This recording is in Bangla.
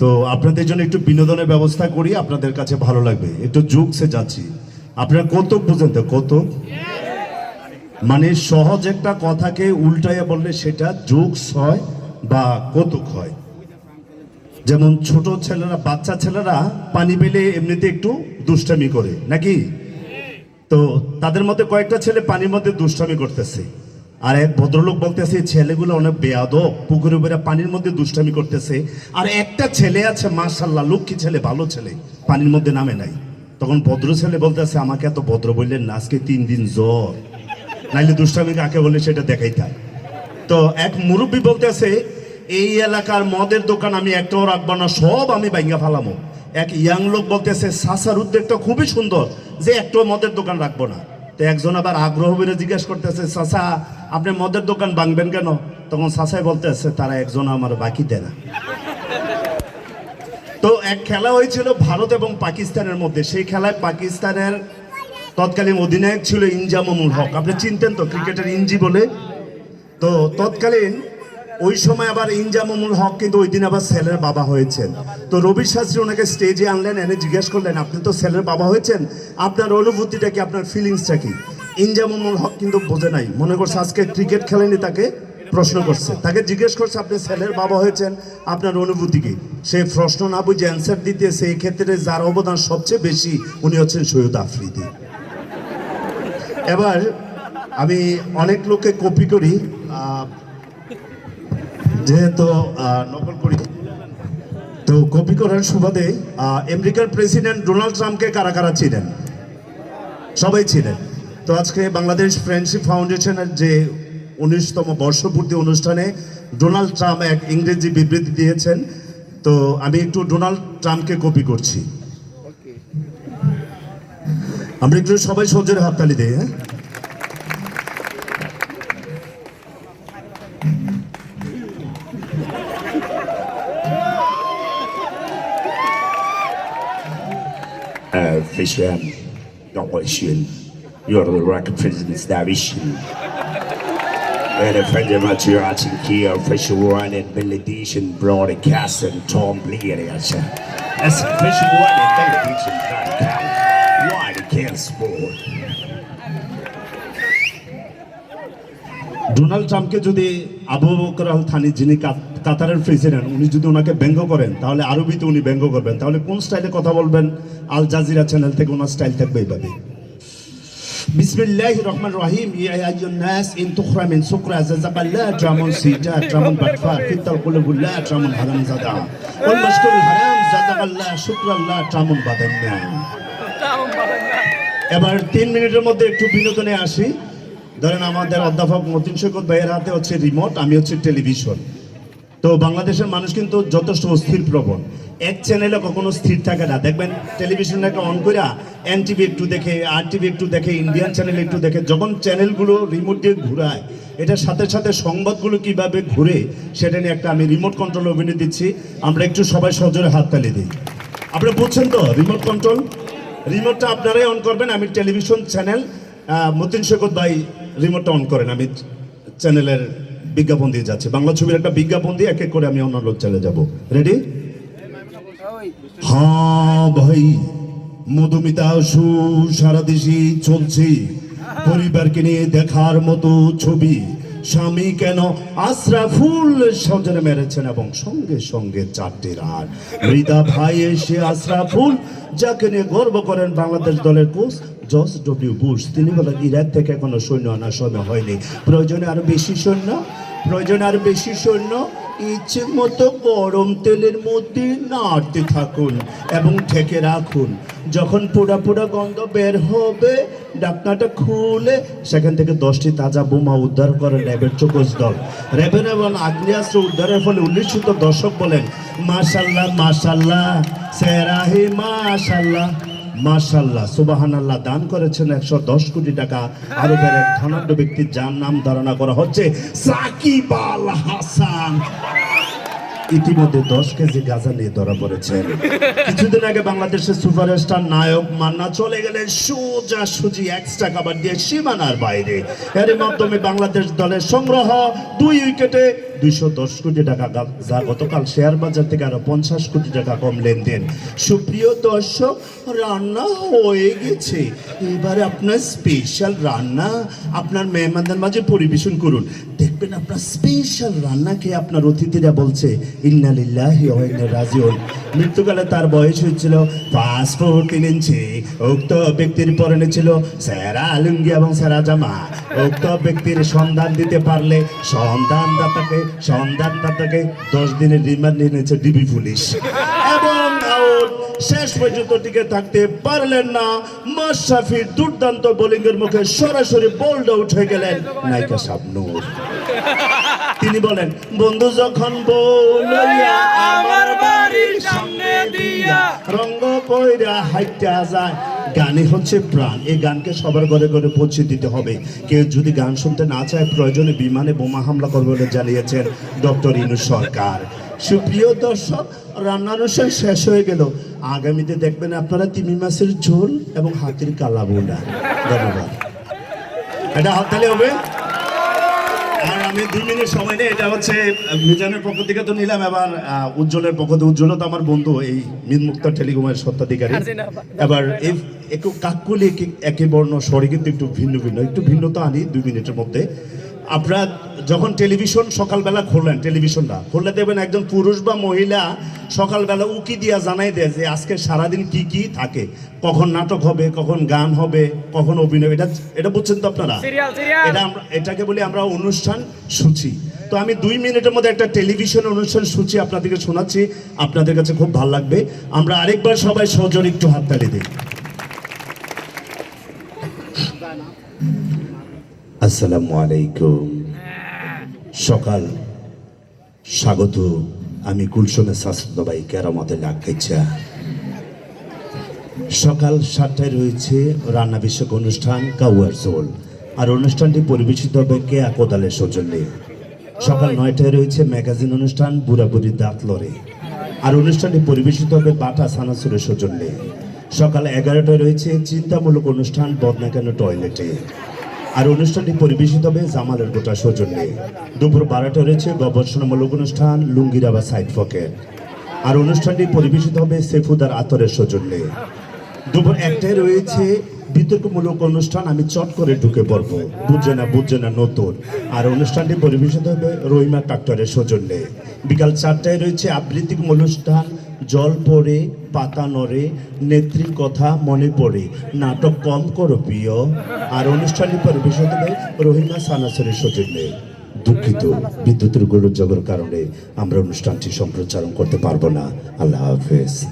তো আপনাদের জন্য একটু বিনোদনের ব্যবস্থা করি, আপনাদের কাছে ভালো লাগবে। একটু জোকসে যাচ্ছি। আপনারা কৌতুক বুঝেন তো, কৌতুক? মানে সহজ একটা কথাকে উল্টাইয়া বললে সেটা জোকস হয় বা কৌতুক হয়। যেমন ছোট ছেলেরা, বাচ্চা ছেলেরা পানি পেলে এমনিতে একটু দুষ্টামি করে, নাকি? তো তাদের মধ্যে কয়েকটা ছেলে পানির মধ্যে দুষ্টামি করতেছে। আর এক ভদ্রলোক বলতেছে "এই ছেলেগুলো অনেক বেয়াদব, পুকুরে বেড়া পানির মধ্যে দুষ্টামি করতেছে। আর একটা ছেলে আছে, মাশাল্লাহ, লক্ষ্মী ছেলে, ভালো ছেলে, পানির মধ্যে নামে নাই। তখন ভদ্র ছেলে বলতেছে, আমাকে এত ভদ্র বললেন না, আজকে তিন দিন জ্বর। নাইলে দুষ্টামি কাকে বলে সেটা দেখাই থাক তো এক মুরব্বী বলতেছে, এই এলাকার মদের দোকান আমি একটাও রাখব না, সব আমি বাইঙ্গা ফালামো। এক ইয়াং লোক বলতেছে, সাসার উদ্যোগটা খুবই সুন্দর, যে একটাও মদের দোকান রাখব না। তো একজন আবার আগ্রহ বেড়ে জিজ্ঞেস করতেছে সাসা আপনি মদের দোকান ভাঙবেন কেন? তখন সাসাই বলতেছে, তারা একজন আমার বাকি দেয় না তো এক খেলা হয়েছিল ভারত এবং পাকিস্তানের মধ্যে। সেই খেলায় পাকিস্তানের তৎকালীন অধিনায়ক ছিল ইনজামুল হক। আপনি চিনতেন তো, ক্রিকেটের ইঞ্জি বলে? তো তৎকালীন ওই সময় আবার ইনজামুল হক কিন্তু ওই দিন আবার ছেলের বাবা হয়েছেন। তো রবি শাস্ত্রী ওনাকে স্টেজে আনলেন, এনে জিজ্ঞেস করলেন, আপনি তো ছেলের বাবা হয়েছেন? আপনার অনুভূতিটা কি? আপনার ফিলিংসটা কি? ইনজামুল হক কিন্তু বোঝে নাই। মনে করছে আজকে ক্রিকেট খেলেনি তাকে প্রশ্ন করছে। তাকে জিজ্ঞেস করছে, আপনি ছেলের বাবা হয়েছেন? আপনার অনুভূতি কি? সে প্রশ্ন না বুঝে অ্যান্সার দিতে সেই ক্ষেত্রে যার অবদান সবচেয়ে বেশি উনি হচ্ছেন সৈয়দ আফ্রিদি। এবার আমি অনেক লোককে কপি করি। যেহেতু নকল করি তো কপি করার সুবাদে আমেরিকার প্রেসিডেন্ট ডোনাল্ড ট্রাম্পকে কারা কারা ছিলেন সবাই ছিলেন তো আজকে বাংলাদেশ ফ্রেন্ডশিপ ফাউন্ডেশনের যে উনিশতম বর্ষপূর্তি অনুষ্ঠানে ডোনাল্ড ট্রাম্প এক ইংরেজি বিবৃতি দিয়েছেন তো আমি একটু ডোনাল্ড ট্রাম্পকে কপি করছি। আমরা একটু সবাই সহ্যের হাততালি দিই হ্যাঁ? Uh, Fisher, not question. You're the right president's division. And a friend of mine, you're watching here, Fisher One and Benediction broadcast and Tom Blair. That's Fisher One and Benediction broadcast. Why the can't sport? Donald ট্রাম্পকে যদি Abu Bakr Al Thani যিনি কাত- কাতারের প্রেসিডেন্ট উনি যদি ওনাকে ব্যঙ্গ করেন তাহলে আরবিতে উনি ব্যঙ্গ করবেন। তাহলে কোন স্টাইলে কথা বলবেন? আল জাজিরা চ্যানেল থেকে ওনার স্টাইল থাকবে এইভাবে বিসমিল্লাহ রহমান রহিম ইয়া আইয়ুন নাস ইন তুখরা মিন সুকরা জাযাকাল্লা ট্রামুন সিটা ট্রামুন বাটফা ফিতাল কুলুবুল্লাহ ট্রামুন হারাম জাদা। ওয়াল মাশকুল হারাম জাযাকাল্লাহ শুকরাল্লাহ ট্রামুন বাদান্না। এবার তিন মিনিটের মধ্যে একটু বিনোদনে আসি। ধরেন আমাদের অধ্যাপক মতিন সৈকত ভাইয়ের হাতে হচ্ছে রিমোট আমি হচ্ছে টেলিভিশন তো বাংলাদেশের মানুষ কিন্তু যথেষ্ট অস্থির প্রবণ। এক চ্যানেলে কখনো স্থির থাকে না। দেখবেন টেলিভিশনটাকে অন করে এন টিভি একটু দেখে আর টিভি একটু দেখে ইন্ডিয়ান চ্যানেল একটু দেখে, যখন চ্যানেলগুলো রিমোট দিয়ে ঘুরায়, এটার সাথে সাথে সংবাদগুলো কীভাবে ঘুরে, সেটা নিয়ে একটা আমি রিমোট কন্ট্রোল অভিনয় দিচ্ছি। আমরা একটু সবাই সজোরে হাততালি দিই। আপনারা বুঝছেন তো রিমোট কন্ট্রোল রিমোটটা আপনারাই অন করবেন। আমি টেলিভিশন চ্যানেল মতিন শেখর ভাই রিমোটটা অন করেন। আমি চ্যানেলের বিজ্ঞাপন দিয়ে যাচ্ছি। বাংলা ছবির একটা বিজ্ঞাপন দিয়ে এক এক করে আমি অন্য লোক চলে যাব। রেডি হ্যাঁ ভাই, মধুমিতা, সু সারা দেশে চলছে। পরিবারকে নিয়ে দেখার মতো ছবি। স্বামী কেন? আশরাফুল সজনে মেরেছেন এবং সঙ্গে সঙ্গে চারটি রান। মৃদা ভাই এসে আশরাফুল যাকে নিয়ে গর্ব করেন বাংলাদেশ দলের কোচ জস ডব্লিউ বুশ। তিনি বলেন, ইরাক থেকে এখনও সৈন্য আনা সময় হয়নি। প্রয়োজনে আরও বেশি সৈন্য প্রয়োজনে আর বেশি সৈন্য ইচ্ছে মতো গরম তেলের মধ্যে নাড়তে থাকুন এবং ঠেকে রাখুন। যখন পোড়া পোড়া গন্ধ বের হবে ডাকনাটা খুলে সেখান থেকে দশটি তাজা বোমা উদ্ধার করে র্যাবের চোকস দল র্যাবের এবং আগ্নেয়াস্ত্র উদ্ধারের ফলে উল্লিখিত দর্শক বলেন, মাশাল্লাহ মাশাল্লাহ, সেরাহি, মাশাল্লাহ। মাশাল্লাহ সুবাহান আল্লাহ দান করেছেন একশো দশ কোটি টাকা। আরবের এক ধনাঢ্য ব্যক্তির যার নাম ধারণা করা হচ্ছে সাকিব আল হাসান। ইতিমধ্যে দশ কেজি গাঁজা নিয়ে ধরা পড়েছেন কিছুদিন আগে বাংলাদেশের সুপারস্টার নায়ক মান্না চলে গেলেন সোজা সুজি এক্সট্রা কাবার দিয়ে সীমানার বাইরে। এর মাধ্যমে বাংলাদেশ দলের সংগ্রহ দুই উইকেটে দুইশো দশ কোটি টাকা যা গতকাল শেয়ার বাজার থেকে আরও পঞ্চাশ কোটি টাকা কম লেনদেন। সুপ্রিয় দর্শক, রান্না হয়ে গেছে। এবারে আপনার স্পেশাল রান্না আপনার মেহমানদের মাঝে পরিবেশন করুন। দেখবেন আপনার স্পেশাল রান্না খেয়ে আপনার অতিথিরা বলছে ইন্নালিল্লাহি ইন্না রাজিউন। মৃত্যুকালে তার বয়স হয়েছিল ফুট তিন ইঞ্চি। উক্ত ব্যক্তির পরনে ছিল সেরা লুঙ্গি এবং সেরা জামা। উক্ত ব্যক্তির সন্ধান দিতে পারলে সন্ধানদাতাকে সন্ধানদাতাকে দশ দিনের ডিবি পুলিশ। এবং শেষ থাকতে পারলেন না। দুর্দান্ত বোলিং এর মুখে সরাসরি বোল্ড হয়ে গেলেন নায়িকা শাবনূর। তিনি বলেন, বন্ধু যখন বলিয়া আমার বাড়ির সামনে দিয়া রঙ্গ কইরা হাইটা যায় গানে হচ্ছে প্রাণ। এই গানকে সবার ঘরে ঘরে পৌঁছে দিতে হবে। কেউ যদি গান শুনতে না চায়, প্রয়োজনে বিমানে বোমা হামলা করবে বলে জানিয়েছেন ডক্টর ইনু সরকার। সুপ্রিয় দর্শক রান্নানুষ্ঠান শেষ হয়ে গেল। আগামীতে দেখবেন আপনারা তিমি মাসের ঝোল এবং হাতির কালা বোনা ধন্যবাদ। এটা হাততালি হবে? আমি দুই মিনিট সময় নেই এটা হচ্ছে মিজানের পক্ষ থেকে তো নিলাম এবার উজ্জ্বলের পক্ষ থেকে উজ্জ্বল তো আমার বন্ধু এই মিন টেলিকমের সত্ত্বাধিকারী। এবার এই একটু কাকুলি একই বর্ণ স্বরে কিন্তু একটু ভিন্ন ভিন্ন একটু ভিন্নতা আনি দুই মিনিটের মধ্যে। আপনারা যখন টেলিভিশন সকালবেলা খুললেন টেলিভিশনটা খুললে দেখবেন একজন পুরুষ বা মহিলা সকালবেলা উকি দিয়া জানাই দেয় যে আজকে সারাদিন কি কি থাকে কখন নাটক হবে কখন গান হবে কখন অভিনয় এটা এটা বুঝছেন তো আপনারা? এটা আমরা এটাকে বলি আমরা অনুষ্ঠান সূচি। তো আমি দুই মিনিটের মধ্যে একটা টেলিভিশন অনুষ্ঠান সূচি আপনাদেরকে শোনাচ্ছি আপনাদের কাছে খুব ভালো লাগবে। আমরা আরেকবার সবাই সজোর একটু হাততালি দিই। আসসালামু আলাইকুম। সকাল। স্বাগত। আমি শাস্ত্র ভাই কেরামতে লাগাইছা সকাল সাতটায় রয়েছে রান্না বিষয়ক অনুষ্ঠান কাউয়ার সোল আর অনুষ্ঠানটি পরিবেশিত হবে কে কোদালের সৌজন্যে। সকাল নয়টায় রয়েছে ম্যাগাজিন অনুষ্ঠান বুড়াবুড়ি দাঁত লড়ে। আর অনুষ্ঠানটি পরিবেশিত হবে বাটা সানাসুরের সৌজন্যে। সকাল এগারোটায় রয়েছে চিন্তামূলক অনুষ্ঠান বদনা কেন টয়লেটে। আর অনুষ্ঠানটি পরিবেশিত হবে জামালের গোটা সৌজন্যে। দুপুর বারোটা রয়েছে গবেষণামূলক অনুষ্ঠান লুঙ্গিরা বা সাইড পকেট। আর অনুষ্ঠানটি পরিবেশিত হবে সেফুদার আতরের সৌজন্যে। দুপুর একটায় রয়েছে বিতর্কমূলক অনুষ্ঠান, আমি চট করে ঢুকে পড়ব। বুঝছে না বুঝছে না, নতুন। আর অনুষ্ঠানটি পরিবেশিত হবে রহিমা ট্রাক্টরের সৌজন্যে। বিকাল চারটায় রয়েছে আবৃত্তিক অনুষ্ঠান জল পড়ে, পাতা নড়ে, নেত্রীর কথা মনে পড়ে। নাটক কম করো প্রিয়। আর অনুষ্ঠানটি পরিবেশিত দেবে রোহিঙ্গা সানাসরের সৌজন্যে। দুঃখিত, বিদ্যুতের গোলযোগের কারণে আমরা অনুষ্ঠানটি সম্প্রচারণ করতে পারব না। আল্লাহ হাফেজ।